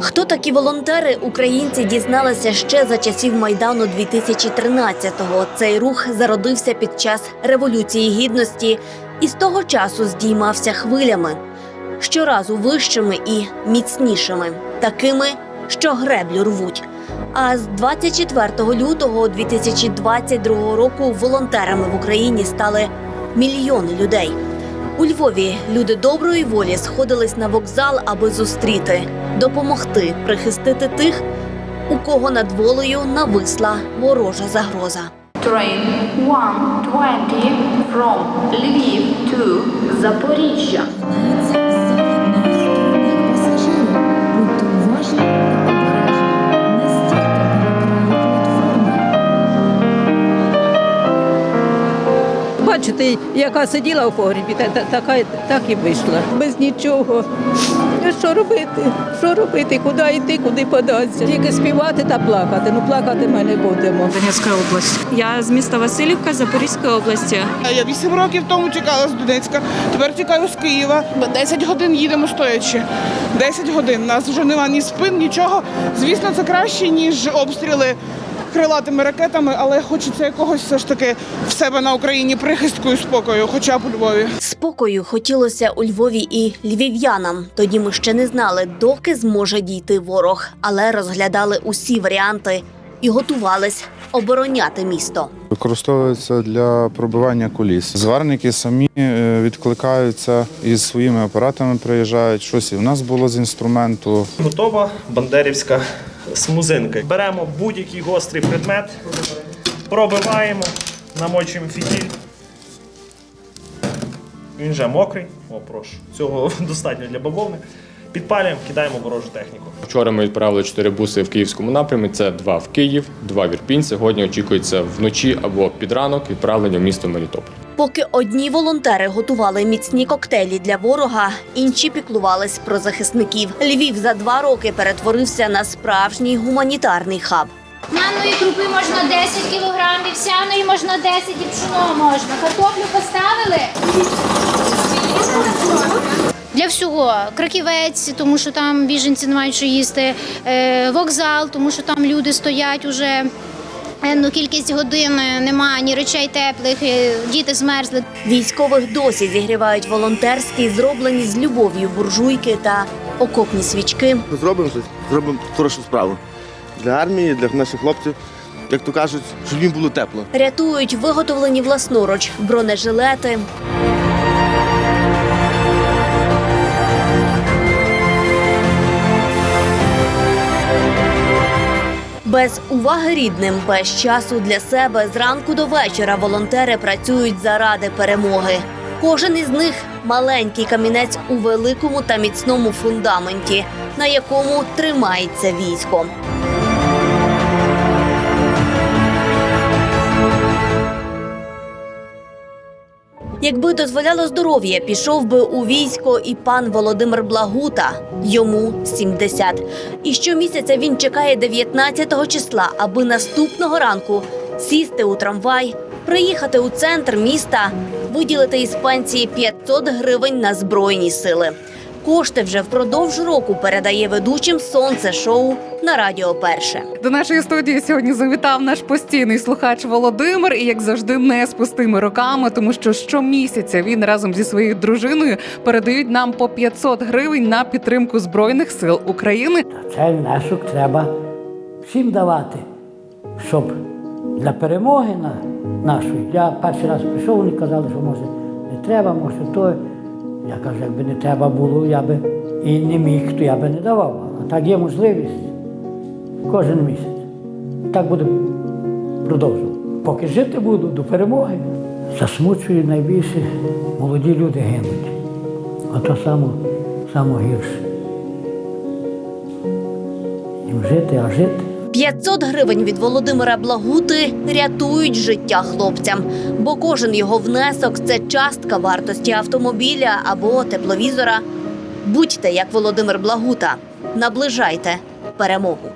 Хто такі волонтери, українці дізналися ще за часів Майдану 2013-го. Цей рух зародився під час Революції Гідності і з того часу здіймався хвилями, щоразу вищими і міцнішими, такими, що греблю рвуть. А з 24 лютого 2022 року волонтерами в Україні стали мільйони людей. У Львові люди доброї волі сходились на вокзал, аби зустріти, допомогти, прихистити тих, у кого над волею нависла ворожа загроза. Train 120 from Lviv to Zaporizhia. Яка сиділа у погрібі, та, та, така, так і вийшла. Без нічого. Ну, Що робити? Що робити? Куди йти, куди податися? Тільки співати та плакати. Ну плакати ми не будемо. Донецька область. Я з міста Васильівка Запорізької області. Я 8 років тому тікала з Донецька, тепер тікаю з Києва. 10 годин їдемо стоячи. 10 годин. У нас вже нема ні спин, нічого. Звісно, це краще, ніж обстріли крилатими ракетами, але хочеться якогось все ж таки в себе на Україні прихистку і спокою, хоча б у Львові. Спокою хотілося у Львові і львів'янам. Тоді ми ще не знали, доки зможе дійти ворог, але розглядали усі варіанти і готувались обороняти місто. Використовується для пробивання куліс. Зварники самі е, відкликаються із своїми апаратами, приїжджають. Щось і в нас було з інструменту. Готова бандерівська смузинка. Беремо будь-який гострий предмет, пробиваємо, намочуємо фітіль. Він вже мокрий. О, прошу. Цього достатньо для бавовни. Підпалюємо, кидаємо ворожу техніку. Вчора ми відправили чотири буси в київському напрямі. Це два в Київ, два в Ірпінь. Сьогодні очікується вночі або під ранок відправлення в місто Мелітополь. Поки одні волонтери готували міцні коктейлі для ворога, інші піклувались про захисників. Львів за два роки перетворився на справжній гуманітарний хаб. Манної крупи можна 10 кілограмів, сяної можна 10 і пшено можна. Картоплю поставили. Для всього краківець, тому що там біженці не мають що їсти, е, вокзал, тому що там люди стоять уже енну кількість годин, е, немає ні речей теплих, е, діти змерзли. Військових досі зігрівають волонтерські, зроблені з любов'ю буржуйки та окопні свічки. Зробимо щось, зробимо хорошу справу. Для армії, для наших хлопців, як то кажуть, щоб їм було тепло. Рятують виготовлені власноруч бронежилети. Без уваги рідним, без часу для себе зранку до вечора волонтери працюють заради перемоги. Кожен із них маленький камінець у великому та міцному фундаменті, на якому тримається військо. Якби дозволяло здоров'я, пішов би у військо і пан Володимир Благута. Йому 70. І щомісяця він чекає 19 числа, аби наступного ранку сісти у трамвай, приїхати у центр міста, виділити із пенсії 500 гривень на збройні сили. Кошти вже впродовж року передає ведучим сонце шоу на радіо Перше. До нашої студії сьогодні завітав наш постійний слухач Володимир, і як завжди, не з пустими руками, тому що щомісяця він разом зі своєю дружиною передають нам по 500 гривень на підтримку збройних сил України. Цей внесок треба всім давати, щоб для перемоги на, нашої. Я перший раз прийшов, вони казали, що може не треба, може то. Я кажу, якби не треба було, я би і не міг, то я би не давав. А так є можливість кожен місяць. Так буде продовжувати. Поки жити буду до перемоги. Засмучую найбільше молоді люди гинуть. А то само, само гірше. Їм жити, а жити. 500 гривень від Володимира Благути рятують життя хлопцям, бо кожен його внесок це частка вартості автомобіля або тепловізора. Будьте як Володимир Благута, наближайте перемогу.